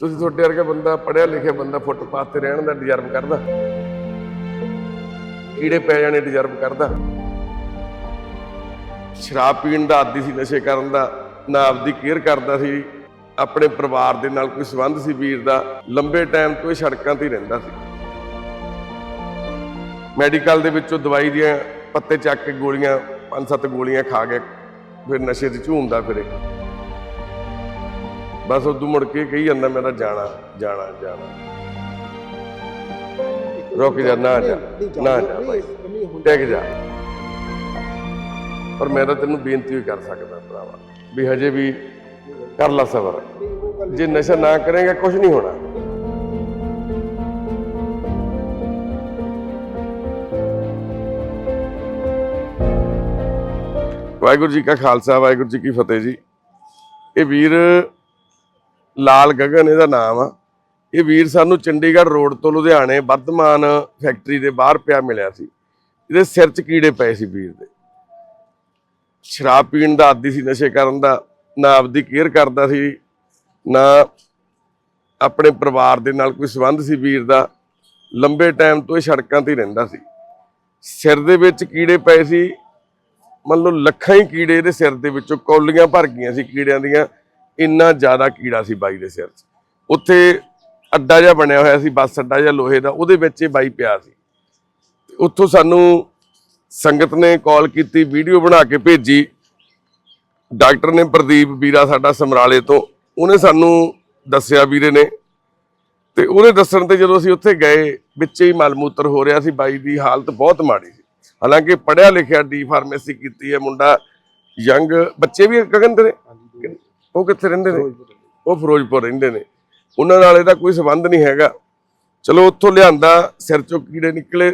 ਤੁਸੀਂ ਤੁਹਾਡੇ ਵਰਗਾ ਬੰਦਾ ਪੜਿਆ ਲਿਖਿਆ ਬੰਦਾ ਫੁੱਟਪਾਥ ਤੇ ਰਹਿਣ ਦਾ ਡਿਜ਼ਰਵ ਕਰਦਾ? ਕੀੜੇ ਪੈ ਜਾਣੇ ਡਿਜ਼ਰਵ ਕਰਦਾ? ਸ਼ਰਾਬ ਪੀਣ ਦਾ ਆਦੀ ਸੀ, ਨਸ਼ੇ ਕਰਨ ਦਾ, ਨਾ ਆਪਦੀ ਕੇਅਰ ਕਰਦਾ ਸੀ, ਆਪਣੇ ਪਰਿਵਾਰ ਦੇ ਨਾਲ ਕੋਈ ਸੰਬੰਧ ਸੀ ਵੀਰ ਦਾ, ਲੰਬੇ ਟਾਈਮ ਤੋਂ ਇਹ ਸੜਕਾਂ ਤੇ ਰਹਿੰਦਾ ਸੀ। ਮੈਡੀਕਲ ਦੇ ਵਿੱਚੋਂ ਦਵਾਈ ਦੀਆਂ ਪੱਤੇ ਚੱਕ ਕੇ ਗੋਲੀਆਂ, ਪੰਜ ਸੱਤ ਗੋਲੀਆਂ ਖਾ ਕੇ ਫਿਰ ਨਸ਼ੇ 'ਚ ਝੂਮਦਾ ਫਿਰੇ। ਬਸ ਉਦੋਂ ਮੁੜ ਕੇ ਕਹੀ ਜਾਂਦਾ ਮੇਰਾ ਜਾਣਾ ਜਾਣਾ ਜਾਣਾ। ਰੁਕ ਜਾ, ਨਾ ਜਾ ਨਾ ਜਾ ਭਾਈ। ਟਿਕ ਜਾ। ਪਰ ਮੈਂ ਤਾਂ ਤੈਨੂੰ ਬੇਨਤੀ ਵੀ ਕਰ ਸਕਦਾ ਭਰਾਵਾ, ਵੀ ਹਜੇ ਵੀ ਕਰ ਲਾ ਸਬਰ। ਜੇ ਨਸ਼ਾ ਨਾ ਕਰੇਗਾ ਕੁਝ ਨਹੀਂ ਹੋਣਾ। ਵਾਹਿਗੁਰੂ ਜੀ ਕਾ ਖਾਲਸਾ, ਵਾਹਿਗੁਰੂ ਜੀ ਕੀ ਫਤਿਹ ਜੀ। ਇਹ ਵੀਰ ਲਾਲ ਗਗਨ ਇਹਦਾ ਨਾਮ ਆ। ਇਹ ਵੀਰ ਸਾਨੂੰ ਚੰਡੀਗੜ੍ਹ ਰੋਡ ਤੋਂ ਲੁਧਿਆਣੇ ਵਰਧਮਾਨ ਫੈਕਟਰੀ ਦੇ ਬਾਹਰ ਪਿਆ ਮਿਲਿਆ ਸੀ। ਇਹਦੇ ਸਿਰ 'ਚ ਕੀੜੇ ਪਏ ਸੀ ਵੀਰ ਦੇ। ਸ਼ਰਾਬ ਪੀਣ ਦਾ ਆਦੀ ਸੀ, ਨਸ਼ੇ ਕਰਨ ਦਾ, ਨਾ ਆਪਦੀ ਕੇਅਰ ਕਰਦਾ ਸੀ, ਨਾ ਆਪਣੇ ਪਰਿਵਾਰ ਦੇ ਨਾਲ ਕੋਈ ਸੰਬੰਧ ਸੀ ਵੀਰ ਦਾ। ਲੰਬੇ ਟਾਈਮ ਤੋਂ ਇਹ ਸੜਕਾਂ ਤੇ ਰਹਿੰਦਾ ਸੀ। ਸਿਰ ਦੇ ਵਿੱਚ ਕੀੜੇ ਪਏ ਸੀ। ਮੰਨ ਲਓ ਲੱਖਾਂ ਹੀ ਕੀੜੇ ਇਹਦੇ ਸਿਰ ਦੇ ਵਿੱਚੋਂ, ਕੌਲੀਆਂ ਭਰ ਗਈਆਂ ਸੀ ਕੀੜਿਆਂ ਦੀਆਂ। ਇੰਨਾ ਜ਼ਿਆਦਾ ਕੀੜਾ ਸੀ ਬਾਈ ਦੇ ਸਿਰ 'ਚ। ਉੱਥੇ ਅੱਡਾ ਜਿਹਾ ਬਣਿਆ ਹੋਇਆ ਸੀ, ਬੱਸ ਅੱਡਾ ਜਿਹਾ ਲੋਹੇ ਦਾ, ਉਹਦੇ ਵਿੱਚ ਇਹ ਬਾਈ ਪਿਆ ਸੀ। ਉੱਥੋਂ ਸਾਨੂੰ ਸੰਗਤ ਨੇ ਕਾਲ ਕੀਤੀ, ਵੀਡੀਓ ਬਣਾ ਕੇ ਭੇਜੀ। ਡਾਕਟਰ ਨੇ ਪ੍ਰਦੀਪ ਵੀਰਾ ਸਾਡਾ ਸਮਰਾਲੇ ਤੋਂ, ਉਹਨੇ ਸਾਨੂੰ ਦੱਸਿਆ ਵੀਰੇ ਨੇ। ਤੇ ਉਹਦੇ ਦੱਸਣ ਤੇ ਜਦੋਂ ਅਸੀਂ ਉੱਥੇ ਗਏ, ਵਿੱਚ ਹੀ ਮਲਮੂਤਰ ਹੋ ਰਿਹਾ ਸੀ, ਬਾਈ ਦੀ ਹਾਲਤ ਬਹੁਤ ਮਾੜੀ ਸੀ। ਹਾਲਾਂਕਿ ਪੜਿਆ ਲਿਖਿਆ ਡੀ ਫਾਰਮੇਸੀ ਕੀਤੀ ਹੈ ਮੁੰਡਾ, ਯੰਗ ਬੱਚੇ ਵੀ ਗਗਨ ਦੇ ਨੇ ਉਹ ਕਿੱਥੇ ਰਹਿੰਦੇ ਨੇ? ਉਹ ਫਿਰੋਜ਼ਪੁਰ ਰਹਿੰਦੇ ਨੇ। ਉਹਨਾਂ ਨਾਲ ਇਹਦਾ ਕੋਈ ਸੰਬੰਧ ਨਹੀਂ ਹੈਗਾ। ਚਲੋ ਉੱਥੋਂ ਲਿਆਂਦਾ ਸਿਰ ਚੋਂ ਕੀੜੇ ਨਿਕਲੇ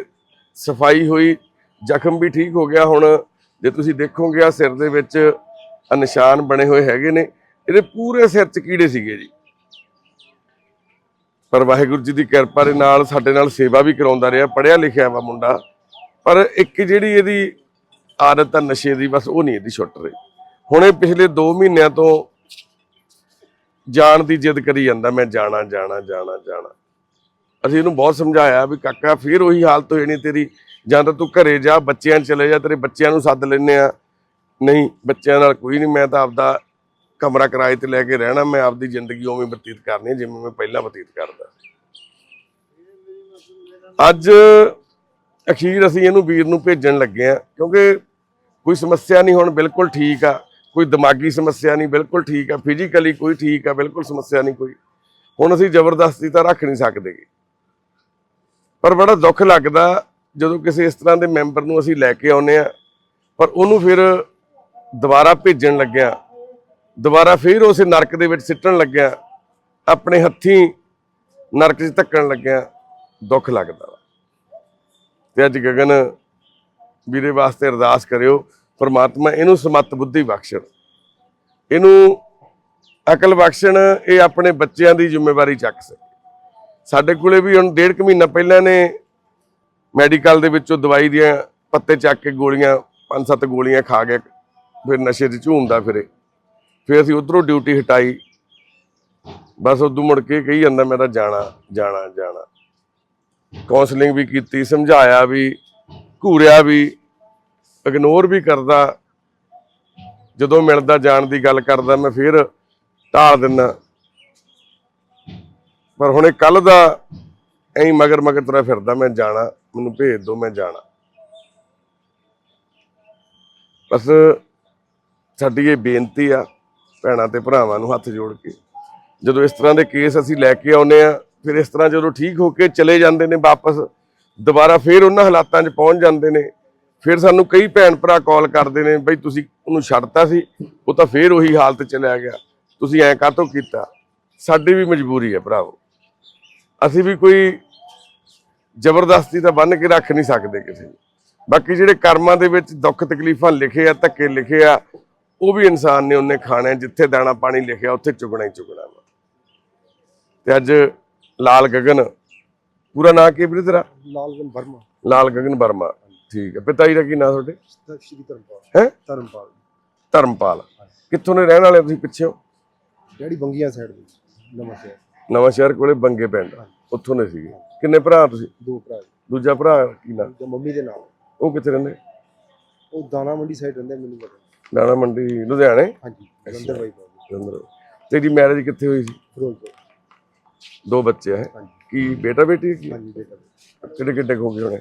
ਸਫ਼ਾਈ ਹੋਈ ਜ਼ਖਮ ਵੀ ਠੀਕ ਹੋ ਗਿਆ ਹੁਣ। ਜੇ ਤੁਸੀਂ ਦੇਖੋਗੇ ਆ ਸਿਰ ਦੇ ਵਿੱਚ ਨਿਸ਼ਾਨ ਬਣੇ ਹੋਏ ਹੈਗੇ ਨੇ। ਇਹਦੇ ਪੂਰੇ ਸਿਰ 'ਚ ਕੀੜੇ ਸੀਗੇ ਜੀ। ਪਰ ਵਾਹਿਗੁਰੂ ਜੀ ਦੀ ਕਿਰਪਾ ਦੇ ਨਾਲ ਸਾਡੇ ਨਾਲ ਸੇਵਾ ਵੀ ਕਰਾਉਂਦਾ ਰਿਹਾ ਪੜਿਆ ਲਿਖਿਆ ਵਾ ਮੁੰਡਾ। ਪਰ ਇੱਕ ਜਿਹੜੀ ਇਹਦੀ ਆਦਤ ਆ ਨਸ਼ੇ ਦੀ ਬਸ ਉਹ ਨਹੀਂ ਇਹਦੀ ਛੁੱਟ ਰਹੀ। ਹੁਣ ਪਿਛਲੇ 2 ਮਹੀਨਿਆਂ ਤੋਂ ਜਾਣ ਦੀ ਜਿੱਦ ਕਰੀ ਜਾਂਦਾ, ਮੈਂ ਜਾਣਾ ਜਾਣਾ ਜਾਣਾ ਜਾਣਾ। ਅਸੀਂ ਇਹਨੂੰ ਬਹੁਤ ਸਮਝਾਇਆ ਵੀ ਕਾਕਾ, ਫੇਰ ਉਹੀ ਹਾਲਤ ਹੋ ਜਾਣੀ ਤੇਰੀ। ਜਾਂ ਤਾਂ ਤੂੰ ਘਰੇ ਜਾ, ਬੱਚਿਆਂ ਨੂੰ ਚਲੇ ਜਾ, ਤੇਰੇ ਬੱਚਿਆਂ ਨੂੰ ਸੱਦ ਲੈਨੇ ਆ। ਨਹੀਂ, ਬੱਚਿਆਂ ਨਾਲ ਕੋਈ ਨਹੀਂ, ਮੈਂ ਤਾਂ ਆਪਦਾ ਕਮਰਾ ਕਿਰਾਏ ਤੇ ਲੈ ਕੇ ਰਹਿਣਾ, ਮੈਂ ਆਪਦੀ ਜ਼ਿੰਦਗੀ ਉਵੇਂ ਬਤੀਤ ਕਰਨੀ ਹੈ ਜਿਵੇਂ ਮੈਂ ਪਹਿਲਾਂ ਬਤੀਤ ਕਰਦਾ। ਅੱਜ ਅਖੀਰ ਅਸੀਂ ਇਹਨੂੰ ਵੀਰ ਨੂੰ ਭੇਜਣ ਲੱਗੇ ਆ, ਕਿਉਂਕਿ ਕੋਈ ਸਮੱਸਿਆ ਨਹੀਂ ਹੁਣ, ਬਿਲਕੁਲ ਠੀਕ ਆ। ਕੋਈ ਦਿਮਾਗੀ ਸਮੱਸਿਆ ਨਹੀਂ, ਬਿਲਕੁਲ ਠੀਕ ਆ ਫਿਜ਼ੀਕਲੀ ਕੋਈ ਠੀਕ ਆ, ਬਿਲਕੁਲ ਸਮੱਸਿਆ ਨਹੀਂ ਕੋਈ। ਹੁਣ ਅਸੀਂ ਜ਼ਬਰਦਸਤੀ ਤਾਂ ਰੱਖ ਨਹੀਂ ਸਕਦੇ। ਪਰ ਬੜਾ ਦੁੱਖ ਲੱਗਦਾ ਜਦੋਂ ਕਿਸੇ ਇਸ ਤਰ੍ਹਾਂ ਦੇ ਮੈਂਬਰ ਨੂੰ ਅਸੀਂ ਲੈ ਕੇ ਆਉਨੇ ਆ ਪਰ ਉਹਨੂੰ ਫਿਰ ਦੁਬਾਰਾ ਭੇਜਣ ਲੱਗਿਆ, ਦੁਬਾਰਾ ਫਿਰ ਉਸੇ ਨਰਕ ਦੇ ਵਿੱਚ ਸਿੱਟਣ ਲੱਗਿਆ, ਆਪਣੇ ਹੱਥੀਂ ਨਰਕ 'ਚ ਧੱਕਣ ਲੱਗਿਆ, ਦੁੱਖ ਲੱਗਦਾ ਵਾ। ਤੇ ਅੱਜ ਗਗਨ ਵੀਰੇ ਵਾਸਤੇ ਅਰਦਾਸ ਕਰਿਓ ਪਰਮਾਤਮਾ ਇਹਨੂੰ ਸਮਤ ਬੁੱਧੀ ਬਖਸ਼ਣ। ਇਹਨੂੰ ਅਕਲ ਬਖਸ਼ਣ, ਇਹ ਆਪਣੇ ਬੱਚਿਆਂ ਦੀ ਜ਼ਿੰਮੇਵਾਰੀ ਚੱਕ ਸਕੇ। ਸਾਡੇ ਕੋਲੇ ਵੀ ਹੁਣ ਡੇਢ ਕੁ ਮਹੀਨਾ ਪਹਿਲਾਂ ਨੇ ਮੈਡੀਕਲ ਦੇ ਵਿੱਚੋਂ ਦਵਾਈ ਦੀਆਂ ਪੱਤੇ ਚੱਕ ਕੇ ਗੋਲੀਆਂ, ਪੰਜ ਸੱਤ ਗੋਲੀਆਂ ਖਾ ਕੇ ਫਿਰ ਨਸ਼ੇ 'ਚ ਝੂਮਦਾ ਫਿਰੇ। ਫਿਰ ਅਸੀਂ ਉਧਰੋਂ ਡਿਊਟੀ ਹਟਾਈ। ਬਸ ਉਦੋਂ ਮੁੜ ਕੇ ਕਹੀ ਜਾਂਦਾ, ਮੈਂ ਤਾਂ ਜਾਣਾ ਜਾਣਾ ਜਾਣਾ। ਕਾਉਂਸਲਿੰਗ ਵੀ ਕੀਤੀ, ਸਮਝਾਇਆ ਵੀ, ਘੂਰਿਆ ਵੀ। ਇਗਨੋਰ ਵੀ ਕਰਦਾ, ਜਦੋਂ ਮਿਲਦਾ ਜਾਣ ਦੀ ਗੱਲ ਕਰਦਾ, ਮੈਂ ਫਿਰ ਟਾਲ ਦਿੰਦਾ ਪਰ ਹੁਣੇ ਕੱਲ ਦਾ ਐਂ ਮਗਰ ਮਗਰ ਤੁਰਿਆ ਫਿਰਦਾ, ਮੈਂ ਜਾਣਾ, ਮੈਨੂੰ ਭੇਜ ਦਿਓ ਮੈਂ ਜਾਣਾ। ਬਸ ਸਾਡੀ ਇਹ ਬੇਨਤੀ ਆ, ਭੈਣਾਂ ਤੇ ਭਰਾਵਾਂ ਨੂੰ ਹੱਥ ਜੋੜ ਕੇ। ਜਦੋਂ ਇਸ ਤਰ੍ਹਾਂ ਦੇ ਕੇਸ ਅਸੀਂ ਲੈ ਕੇ ਆਉਨੇ ਆ, ਫਿਰ ਇਸ ਤਰ੍ਹਾਂ ਜਦੋਂ ਠੀਕ ਹੋ ਕੇ ਚਲੇ ਜਾਂਦੇ ਨੇ ਵਾਪਸ, ਦੁਬਾਰਾ ਫਿਰ ਉਹਨਾਂ ਹਾਲਾਤਾਂ 'ਚ ਪਹੁੰਚ ਜਾਂਦੇ ਨੇ ਫਿਰ ਸਾਨੂੰ ਕਈ ਭੈਣ ਭਰਾ ਕਾਲ ਕਰਦੇ ਨੇ ਬਈ ਤੁਸੀਂ ਉਹਨੂੰ ਛੱਡਤਾ ਸੀ ਉਹ ਤਾਂ ਫਿਰ ਉਹੀ ਹਾਲਤ 'ਚ ਚਲਿਆ ਗਿਆ। ਤੁਸੀਂ ਐਂ ਕਾਹਤੋਂ ਕੀਤਾ? ਸਾਡੀ ਵੀ ਮਜਬੂਰੀ ਹੈ ਭਰਾਵੋ। ਅਸੀਂ ਵੀ ਕੋਈ ਜ਼ਬਰਦਸਤੀ ਤਾਂ ਬੰਨ ਕੇ ਰੱਖ ਨਹੀਂ ਸਕਦੇ ਕਿਸੇ ਨੂੰ। ਬਾਕੀ ਜਿਹੜੇ ਕਰਮਾਂ ਦੇ ਵਿੱਚ ਦੁੱਖ ਤਕਲੀਫਾਂ ਲਿਖੇ ਆ ਧੱਕੇ ਲਿਖੇ ਆ ਉਹ ਵੀ ਇਨਸਾਨ ਨੇ ਉਹਨੇ ਖਾਣੇ ਜਿੱਥੇ ਦਾਣਾ ਪਾਣੀ ਲਿਖਿਆ ਉੱਥੇ ਚੁਗਣਾ ਹੀ ਚੁਗਣਾ ਵਾ। ਤੇ ਅੱਜ ਲਾਲ ਗਗਨ ਪੂਰਾ ਨਾਂ ਕੀ ਵੀਰੇ ਤੇਰਾ? ਲਾਲਗਨ ਵਰਮਾ। ਲਾਲ ਗਗਨ ਵਰਮਾ। ਠੀਕ ਹੈ। ਪਿਤਾ ਜੀ ਦਾ ਕੀ ਨਾਂ ਤੁਹਾਡੇ? ਸ਼੍ਰੀ ਧਰਮਪਾਲ। ਹੈ? ਧਰਮਪਾਲ। ਧਰਮਪਾਲ। ਕਿੱਥੋਂ ਦੇ ਰਹਿਣ ਵਾਲੇ ਤੁਸੀਂ ਪਿੱਛੇ? ਹੋ ਜਿਹੜੀ ਬੰਗੀਆਂ ਸਾਈਡ ਦੇ ਨਵਾਂ ਸ਼ਹਿਰ। ਨਵਾਂ ਸ਼ਹਿਰ ਕੋਲੇ ਬੰਗੇ ਪਿੰਡ। ਉੱਥੋਂ ਦੇ ਸੀਗੇ। ਕਿੰਨੇ ਭਰਾ ਤੁਸੀਂ? ਦੋ ਭਰਾ। ਦੂਜਾ ਭਰਾ ਕੀ ਨਾਮ ਤੇ ਮੰਮੀ ਦੇ ਨਾਲ। ਉਹ ਕਿੱਥੇ ਰਹਿੰਦੇ? ਉਹ ਦਾਣਾ ਮੰਡੀ ਸਾਈਡ ਰਹਿੰਦੇ ਮੈਨੂੰ ਪਤਾ ਦਾਣਾ ਮੰਡੀ ਲੁਧਿਆਣੇ? ਹਾਂਜੀ ਜਲੰਧਰ ਬਾਈ ਜਲੰਧਰ ਤੇਰੀ ਮੈਰਿਜ ਕਿੱਥੇ ਹੋਈ ਸੀ? ਫਿਰੋਜ਼ਪੁਰ। ਦੋ ਬੱਚੇ ਹੈ? ਕੀ ਬੇਟਾ ਬੇਟੀ ਹੈ ਕੀ? ਹਾਂਜੀ ਬੇਟਾ ਕਿਹੜੇ ਕਿੱਡੇ ਹੋ ਗਏ ਹੋਣੇ?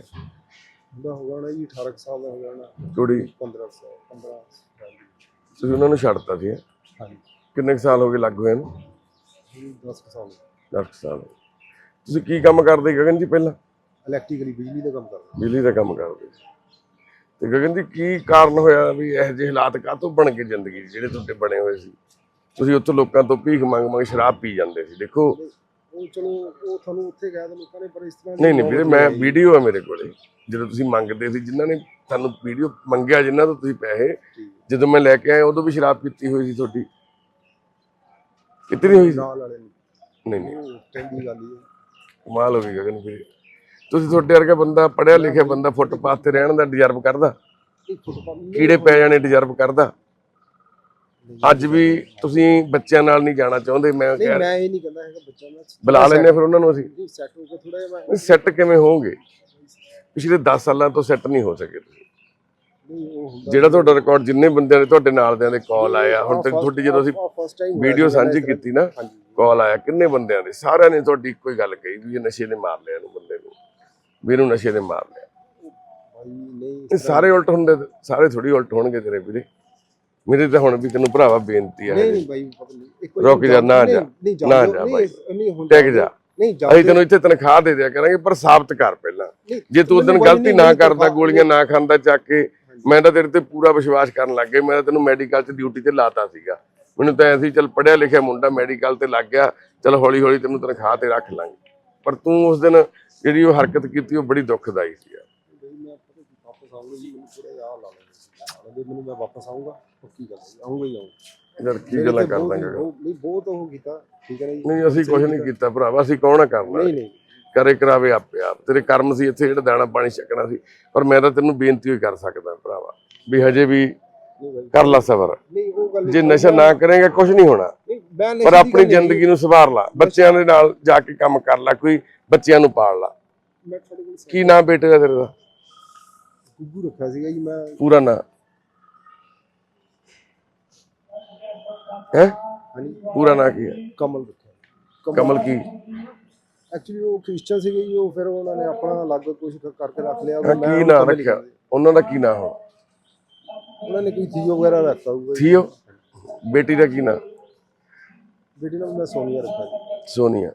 ਉਹਦਾ ਹੋ ਹੋਣਾ ਜੀ 18 ਕੁ ਸਾਲ ਦਾ ਹੋ ਹੋਣਾ ਕੁੜੀ 15 ਸਾਲ 15 ਸਾਲ ਦੀ। ਤੁਸੀਂ ਉਹਨਾਂ ਨੂੰ ਛੱਡਤਾ ਸੀ? ਹਾਂਜੀ। ਕਿੰਨੇ ਕੁ ਸਾਲ ਹੋ ਗਏ ਲੱਗ ਹੋਏ ਨੂੰ ਇਹ 10 ਕੁ ਸਾਲ 10 ਸਾਲ ਤੁਸੀਂ ਕੀ ਕੰਮ ਕਰਦੇ ਗਗਨ ਜੀ ਪਹਿਲਾਂ? ਇਲੈਕਟ੍ਰੀਕਲੀ ਬਿਜਲੀ ਦਾ ਕੰਮ ਕਰਦਾ। ਬਿਜਲੀ ਦਾ ਕੰਮ ਕਰਦੇ ਤੇ ਗਗਨ ਜੀ ਕੀ ਕਾਰਨ ਹੋਇਆ ਵੀ ਇਹੋ ਜਿਹੇ ਹਾਲਾਤ ਕਾਹਤੋਂ ਬਣ ਕੇ ਜ਼ਿੰਦਗੀ 'ਚ ਜਿਹੜੇ ਤੁਹਾਡੇ ਬਣੇ ਹੋਏ ਸੀ? ਤੁਸੀਂ ਉੱਥੋਂ ਲੋਕਾਂ ਤੋਂ ਭੀਖ ਮੰਗ ਮੰਗ ਸ਼ਰਾਬ ਪੀ ਜਾਂਦੇ ਸੀ। ਦੇਖੋ ਉਹ ਚਲੋ ਉਹ ਤੁਹਾਨੂੰ ਉੱਥੇ ਗਿਆ ਤਾਂ ਲੋਕਾਂ ਨੇ ਪਰ ਇਸ ਤਰ੍ਹਾਂ ਦੀ ਨਹੀਂ ਨਹੀਂ ਵੀਰੇ ਮੈਂ। ਵੀਡੀਓ ਆ ਮੇਰੇ ਕੋਲੇ। ਜਦੋਂ ਤੁਸੀਂ ਮੰਗਦੇ ਸੀ ਜਿਨ੍ਹਾਂ ਨੇ ਤੁਹਾਨੂੰ ਵੀਡੀਓ ਮੰਗਿਆ ਜਿਨ੍ਹਾਂ ਤੋਂ ਤੁਸੀਂ ਪੈਸੇ। ਜਦੋਂ ਮੈਂ ਲੈ ਕੇ ਆਇਆ ਉਦੋਂ ਵੀ ਸ਼ਰਾਬ ਪੀਤੀ ਹੋਈ ਸੀ ਤੁਹਾਡੀ। ਕਿਤਨੀ ਹੋਈ ਸੀ? ਨਾਲ ਵਾਲੇ ਨੇ। ਨਹੀਂ ਨਹੀਂ। ਉਹ ਚੰਗੀ ਗੱਲ ਹੀ ਹੈ। ਕਮਾਲ ਹੋ ਗਈ ਗਗਨ ਵੀਰੇ। ਤੁਸੀਂ ਤੁਹਾਡੇ ਵਰਗਾ ਬੰਦਾ ਪੜਿਆ ਲਿਖਿਆ ਬੰਦਾ ਫੁੱਟਪਾਥ ਤੇ ਰਹਿਣ ਦਾ ਡਿਜ਼ਰਵ ਕਰਦਾ? ਕੀੜੇ ਪੈ ਜਾਣੇ ਡਿਜ਼ਰਵ ਕਰਦਾ? ਅੱਜ ਵੀ ਤੁਸੀਂ ਬੱਚਿਆਂ ਨਾਲ ਨਹੀਂ ਜਾਣਾ ਚਾਹੁੰਦੇ ਮੈਂ ਨਹੀਂ ਕਹਿ ਮੈਂ ਇਹ ਨਹੀਂ ਕਹਿੰਦਾ ਹੈਗਾ ਬੱਚਾ ਮੈਂ ਬੁਲਾ ਹਾਂ ਫਿਰ ਉਹਨਾਂ ਨੂੰ ਅਸੀਂ। ਸੈੱਟ ਹੋ ਕੇ ਥੋੜਾ ਜਿਹਾ ਮੈਂ ਸੈੱਟ ਕਿਵੇਂ ਹੋਵੋਗੇ ਪਿਛਲੇ 10 ਸਾਲਾਂ ਤੋਂ ਸੈੱਟ ਨਹੀਂ ਹੋ ਸਕੇ ਤੁਸੀਂ। ਨਹੀਂ ਉਹ ਹੁੰਦਾ ਜਿਹੜਾ ਤੁਹਾਡਾ ਰਿਕਾਰਡ ਜਿੰਨੇ ਬੰਦਿਆਂ ਦੇ ਤੁਹਾਡੇ ਨਾਲ ਦਿਆਂ ਦੇ ਕਾਲ ਆਇਆ। ਹੁਣ ਤੱਕ ਤੁਹਾਡੀ ਜਦੋਂ ਅਸੀਂ ਫਸਟ ਟਾਈਮ ਵੀਡੀਓ ਸਾਂਝੀ ਕੀਤੀ ਨਾ ਕਾਲ ਆਇਆ ਕਿੰਨੇ ਬੰਦਿਆਂ ਦੇ? ਸਾਰਿਆਂ ਨੇ ਤੁਹਾਡੀ ਇੱਕੋ ਹੀ ਗੱਲ ਕਹੀ ਵੀ ਇਹ ਨਸ਼ੇ ਨੇ ਮਾਰ ਲਿਆ ਇਹਨੂੰ ਬੰਦੇ ਨੂੰ। ਵੀ ਇਹਨੂੰ ਨਸ਼ੇ ਨੇ ਮਾਰ ਲਿਆ। ਭਾਈ ਨਹੀਂ ਇਹ ਸਾਰੇ ਉਲਟ ਹੁੰਦੇ ਸਾਰੇ ਥੋੜੀ ਉਲਟ ਹੋਣਗੇ ਤੇਰੇ ਵੀਰੇ। ਮੇਰੇ ਤਾਂ ਹੁਣ ਵੀ ਤੈਨੂੰ ਭਰਾਵਾ ਬੇਨਤੀ ਹੈ ਨਹੀਂ ਇੱਕ ਰੁਕ ਜਾ, ਨਾ ਜਾ, ਨਾ ਜਾ ਹੁੰਦਾ ਟਿਕ ਜਾ। ਨਹੀਂ ਜਾ ਅਸੀਂ ਤੈਨੂੰ ਇੱਥੇ ਤਨਖਾਹ ਦੇ ਦਿਆ ਕਰਾਂਗੇ ਪਰ ਸਾਬਤ ਕਰ ਪਹਿਲਾਂ। ਜੇ ਤੂੰ ਉਦੋਂ ਗਲਤੀ ਨਾ ਕਰਦਾ ਗੋਲੀਆਂ ਨਾ ਖਾਂਦਾ ਚੱਕ ਕੇ ਮੈਂ ਤਾਂ ਤੇਰੇ ਤੇ ਪੂਰਾ ਵਿਸ਼ਵਾਸ ਕਰਨ ਲੱਗ ਗਿਆ। ਮੈਂ ਤਾਂ ਤੈਨੂੰ ਮੈਡੀਕਲ 'ਚ ਡਿਊਟੀ ਤੇ ਲਾਤਾ ਸੀਗਾ। ਮੈਨੂੰ ਤਾਂ ਐਸੀ ਚੱਲ ਪੜਿਆ ਲਿਖਿਆ ਮੁੰਡਾ ਮੈਡੀਕਲ ਤੇ ਲੱਗ ਗਿਆ ਚੱਲ ਹੌਲੀ ਹੌਲੀ ਤੈਨੂੰ ਤਨਖਾਹ ਤੇ ਰੱਖ ਲਾਂਗੇ। ਪਰ ਤੂੰ ਉਸ ਦਿਨ ਜਿਹੜੀ ਉਹ ਹਰਕਤ ਕੀਤੀ ਉਹ ਬੜੀ ਦੁਖਦਾਈ ਸੀ ਯਾਰ। ਬਈ ਮੈਂ ਵਾਪਸ ਆਉਂਗਾ ਜੀ ਮੈਨੂੰ ਥੋੜਾ ਜਿਹਾ ਆਹ ਲਾ ਲੈਣਾ ਜੇ ਮੈਨੂੰ ਮੈਂ ਵਾਪਸ ਆਉਂਗਾ ਪੱਕੀ ਗੱਲ ਹੈ ਆਉਂਗਾ ਹੀ ਆਉਂਗਾ ਯਾਰ ਕੀ ਗੱਲਾਂ ਕਰਦਾ ਗਾ ਨਹੀਂ ਬਹੁਤ ਉਹ ਕੀਤਾ ਠੀਕ ਹੈ ਨਾ ਜੀ? ਨਹੀਂ ਅਸੀਂ ਕੁਝ ਨਹੀਂ ਕੀਤਾ ਭਰਾਵਾ ਅਸੀਂ ਕੌਣ ਕਰਨਾ ਨਹੀਂ ਨਹੀਂ। ਕਰੇ ਕਰਾਵੇ ਆਪੇ ਆਪ। ਤੇਰੇ ਕਰਮ ਸੀ ਇੱਥੇ ਜਿਹੜਾ ਦਾਣਾ ਪਾਣੀ ਛਕਣਾ ਸੀ ਪਰ ਮੈਂ ਤਾਂ ਤੈਨੂੰ ਬੇਨਤੀ ਹੋਈ ਕਰ ਸਕਦਾ ਭਰਾਵਾ ਵੀ ਹਜੇ ਵੀ ਨਹੀਂ ਕਰ ਲਾ ਸਬਰ। ਨਹੀਂ ਉਹ ਗੱਲ ਜੇ ਨਸ਼ਾ ਨਾ ਕਰੇਗਾ ਕੁਝ ਨਹੀਂ ਹੋਣਾ। ਨਹੀਂ ਮੈਂ ਪਰ ਆਪਣੀ ਜ਼ਿੰਦਗੀ ਨੂੰ ਸੁਧਾਰ ਲਾ ਬੱਚਿਆਂ ਦੇ ਨਾਲ ਜਾ ਕੇ ਕੰਮ ਕਰ ਲੈ ਕੋਈ ਬੱਚਿਆਂ ਨੂੰ ਪਾਲ ਲਾ। ਮੈਂ ਤੁਹਾਡੇ ਕੋਲ ਕੀ ਨਾਂ ਬੇਟੇ ਦਾ ਤੇਰੇ ਦਾ? ਗੁੱਗੂ ਰੱਖਿਆ ਸੀਗਾ ਜੀ ਮੈਂ ਪੂਰਾ ਨਾਂ। ਹੈ? ਹਾਂਜੀ। ਪੂਰਾ ਨਾਂ ਕੀ ਹੈ? ਕਮਲ ਰੱਖਿਆ ਕਮਲ ਕੀ? ਐਕਚੁਅਲੀ ਉਹ ਕ੍ਰਿਸਚੀਅਨ ਸੀਗੇ ਜੀ ਉਹ ਫਿਰ ਉਹਨਾਂ ਨੇ ਆਪਣਾ ਅਲੱਗ ਕੁਝ ਕਰਕੇ ਰੱਖ ਲਿਆ। ਹਾਂ, ਮੈਂ ਕੀ ਨਾਂ ਰੱਖਿਆ? ਕਹਿੰਦੇ। ਉਹਨਾਂ ਦਾ ਕੀ ਨਾਂ ਹੁਣ? ਉਹਨਾਂ ਨੇ ਕੋਈ ਥੀਓ ਵਗੈਰਾ ਰੱਖਤਾ ਹੋਊਗਾ ਜੀ। ਥੀਓ ਬੇਟੀ ਦਾ ਕੀ ਨਾਂ? ਬੇਟੀ ਨਾਲ ਮੈਂ ਸੋਨੀਆ ਰੱਖਿਆ ਜੀ। ਸੋਨੀਆ।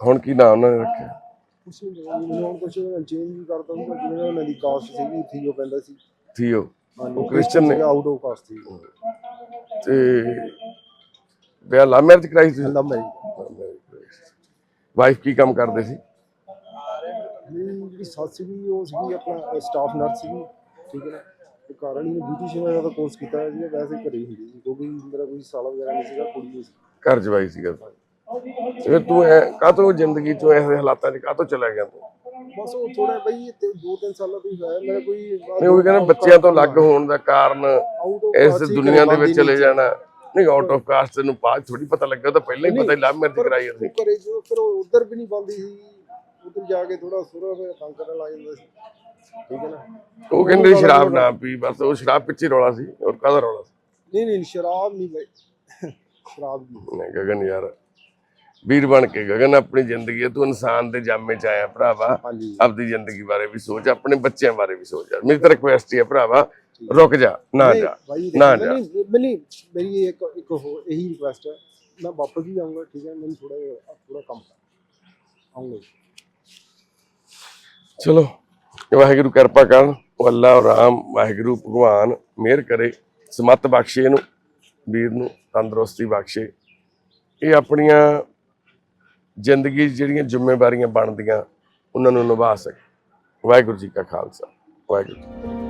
ਹੁਣ ਕੀ ਨਾਂ ਉਹਨਾਂ ਨੇ ਰੱਖਿਆ? ਕੁਛ ਨਹੀਂ ਜੀ, ਮੈਨੂੰ ਹੁਣ ਚੇਂਜ ਵੀ ਕਰਤਾ ਹੋਊਗਾ ਜਿਵੇਂ ਉਹਨਾਂ ਦੀ ਕਾਸਟ ਸੀਗੀ ਥੀਓ ਪੈਂਦਾ ਸੀ। ਥੀਓ ਉਹ Christian ਨੇ? ਆਊਟ ਆਫ ਕਾਸਟ ਸੀ ਤੇ ਵਿਆਹ ਲਾ ਮੈਰਿਜ ਕਰਾਈ ਲੰਮ ਹੈ ਵਾਈਫ ਕੀ ਕੰਮ ਕਰਦੇ ਸੀ? ਜਿਹੜੀ ਸੱਸ ਸੀਗੀ ਉਹ ਸੀਗੀ ਆਪਣਾ ਸਟਾਫ ਨਰਸ ਸੀਗੀ। ਠੀਕ ਹੈ ਨਾ? ਤੇ ਕਾਰਨ ਹੀ ਬਿਊਟੀਸ਼ੀਅਨ ਦਾ ਕੋਰਸ ਕੀਤਾ ਹੈ ਜੀ ਵੈਸੇ ਘਰੇ ਹੀ ਹੁੰਦੀ ਸੀ ਕਿਉਂਕਿ ਮੇਰਾ ਕੋਈ ਸਾਲਾ ਵਗੈਰਾ ਨਹੀਂ ਸੀਗਾ ਕੁੜੀ ਸੀ ਘਰ ਜਵਾਈ ਸੀਗਾ ਫਿਰ ਤੂੰ ਕਾਹਤੋਂ ਜ਼ਿੰਦਗੀ ਚੋਂ ਐਸੇ ਹਾਲਾਤਾਂ 'ਚ ਕਾਹਤੋਂ ਚਲਾ ਗਿਆ ਤੂੰ? ਬਸ ਉਹ ਥੋੜਾ ਬਈ ਤੇ ਦੋ ਤਿੰਨ ਸਾਲਾਂ ਤੋਂ ਹੀ ਹੋਇਆ। ਮੇਰਾ ਕੋਈ ਨਹੀਂ ਉਹ ਕਹਿੰਦਾ ਬੱਚਿਆਂ ਤੋਂ ਅਲੱਗ ਹੋਣ ਦਾ ਕਾਰਨ ਇਸ ਦੁਨੀਆ ਦੇ ਵਿੱਚ ਚਲੇ ਜਾਣਾ। ਨਹੀਂ ਆਊਟ ਆਫ ਕਾਸਟ ਤੈਨੂੰ ਬਾਅਦ ਥੋੜੀ ਪਤਾ ਲੱਗਾ ਤਾਂ ਪਹਿਲਾਂ ਹੀ ਪਤਾ ਹੀ ਲਵ ਮੈਰਿਜ ਕਰਾਈ ਅਸੀਂ ਘਰੇ ਜੋ ਫਿਰ ਉਧਰ ਵੀ ਨਹੀਂ ਬੰਦੀ ਸੀ। ਉਧਰ ਜਾ ਕੇ ਥੋੜਾ ਸੁਰਾ ਫਿਰ ਤੰਗ ਕਰਨ ਲੱਗ ਜਾਂਦਾ ਸੀ। ਠੀਕ ਹੈ ਨਾ? ਉਹ ਕਹਿੰਦੇ ਸ਼ਰਾਬ ਨਾ ਪੀ ਬਸ ਉਹ ਸ਼ਰਾਬ ਪਿੱਛੇ ਰੌਲਾ ਸੀ ਹੋਰ ਕਾਹਦਾ ਰੌਲਾ ਸੀ? ਨਹੀਂ ਨਹੀਂ ਸ਼ਰਾਬ ਨਹੀਂ ਬਈ। ਸ਼ਰਾਬ ਨਹੀਂ। ਗਗਨ ਯਾਰ ਵੀਰ ਬਣ ਕੇ ਗਗਨ ਆਪਣੀ ਜ਼ਿੰਦਗੀ ਹੈ ਤੂੰ ਇਨਸਾਨ ਦੇ ਜਾਮੇ ਚ ਆਇਆ ਭਰਾਵਾ। ਆਪਦੀ ਜ਼ਿੰਦਗੀ ਬਾਰੇ ਵੀ ਸੋਚ ਆਪਣੇ ਬੱਚਿਆਂ ਬਾਰੇ ਵੀ ਸੋਚ ਯਾਰ। ਮੇਰੀ ਤਾਂ ਰਿਕੁਐਸਟ ਹੈ ਭਰਾਵਾ ਰੁਕ ਜਾ ਨਾ ਜਾ ਨਾ ਜਾ। ਨਹੀਂ ਮੇਰੀ ਇੱਕ ਇੱਕ ਇਹੀ ਰਿਕੁਐਸਟ ਹੈ। ਮੈਂ ਵਾਪਸ ਵੀ ਆਉਂਗਾ ਠੀਕ ਹੈ ਮੈਨੂੰ ਥੋੜਾ ਥੋੜਾ ਕੰਮ ਆਉਂਗਾ। ਚਲੋ ਵਾਹਿਗੁਰੂ ਕਿਰਪਾ ਕਰਨ ਉਹ ਅੱਲਾ ਰਾਮ ਵਾਹਿਗੁਰੂ ਭਗਵਾਨ ਮਿਹਰ ਕਰੇ ਸਮਤ ਬਖਸ਼ੇ ਇਹਨੂੰ ਵੀਰ ਨੂੰ ਤੰਦਰੁਸਤੀ ਬਖਸ਼ੇ। ਇਹ ਆਪਣੀਆਂ ਜ਼ਿੰਦਗੀ ਜਿਹੜੀਆਂ ਜ਼ਿੰਮੇਵਾਰੀਆਂ ਬਣਦੀਆਂ ਉਹਨਾਂ ਨੂੰ ਨਿਭਾ ਸਕੇ। ਵਾਹਿਗੁਰੂ ਜੀ ਕਾ ਖਾਲਸਾ ਵਾਹਿਗੁਰੂ।